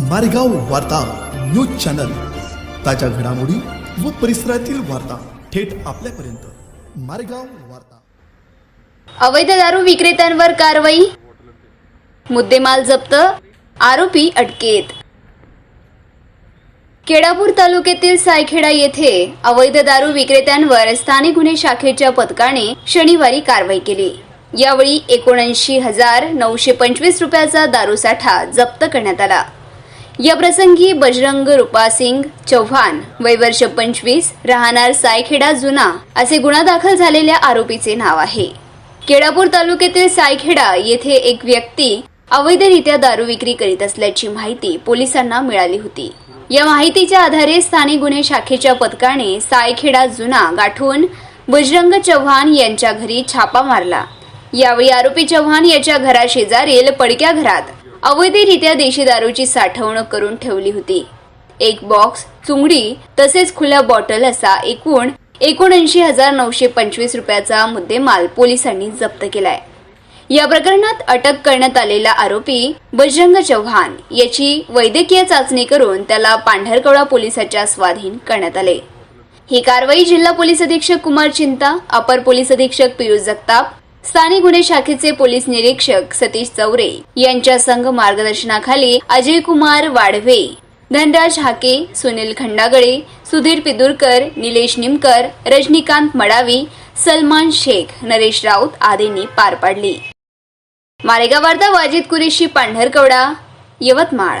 मारेगाव वार्ता news channel. ताज्या घडामोडी व परिसरातील वार्ता थेट आपल्यापर्यंत. मारेगाव वार्ता. अवैध दारू विक्रेत्यांवर कारवाई. मुद्देमाल जप्त आरोपी अटकेत. केडापूर तालुक्यातील सायखेडा येथे अवैध दारू विक्रेत्यांवर स्थानिक गुन्हे शाखेच्या पथकाने शनिवारी कारवाई केली. यावेळी एकोणऐंशी हजार नऊशे पंचवीस रुपयाचा दारूसाठा जप्त करण्यात आला. या प्रसंगी बजरंग रुपासिंग चव्हाण वय वर्ष पंचवीस राहणार सायखेडा जुना असे गुन्हा दाखल झालेल्या आरोपीचे नाव आहे. केळापूर तालुक्यातील सायखेडा येथे एक व्यक्ती अवैधरित्या दारू विक्री करीत असल्याची माहिती पोलिसांना मिळाली होती. या माहितीच्या आधारे स्थानिक गुन्हे शाखेच्या पथकाने सायखेडा जुना गाठून बजरंग चव्हाण यांच्या घरी छापा मारला. यावेळी आरोपी चव्हाण याच्या घराशेजारील पडक्या घरात अवैधरित्या देशी दारूची साठवणूक करून ठेवली होती. एक बॉक्स चुंगडी तसेच खुल्या बॉटल असा एकूण एकोणऐंशी हजार नऊशे पंचवीस रुपयाचा मुद्देमाल पोलिसांनी जप्त केलाय. या प्रकरणात अटक करण्यात आलेला आरोपी बजरंग चव्हाण याची वैद्यकीय चाचणी करून त्याला पांढरकवडा पोलिसाच्या स्वाधीन करण्यात आले. ही कारवाई जिल्हा पोलीस अधीक्षक कुमार चिंता अपर पोलीस अधीक्षक पियुष जगताप स्थानिक गुन्हे शाखेचे पोलीस निरीक्षक सतीश चौरे यांच्या संघ मार्गदर्शनाखाली अजय कुमार वाढवे धनराज हाके सुनील खंडागळे सुधीर पिदुरकर निलेश निमकर रजनीकांत मडावी सलमान शेख नरेश राऊत आदींनी पार पाडली. मारेगाव वार्ता वाजिद कुरेशी पांढरकवडा यवतमाळ.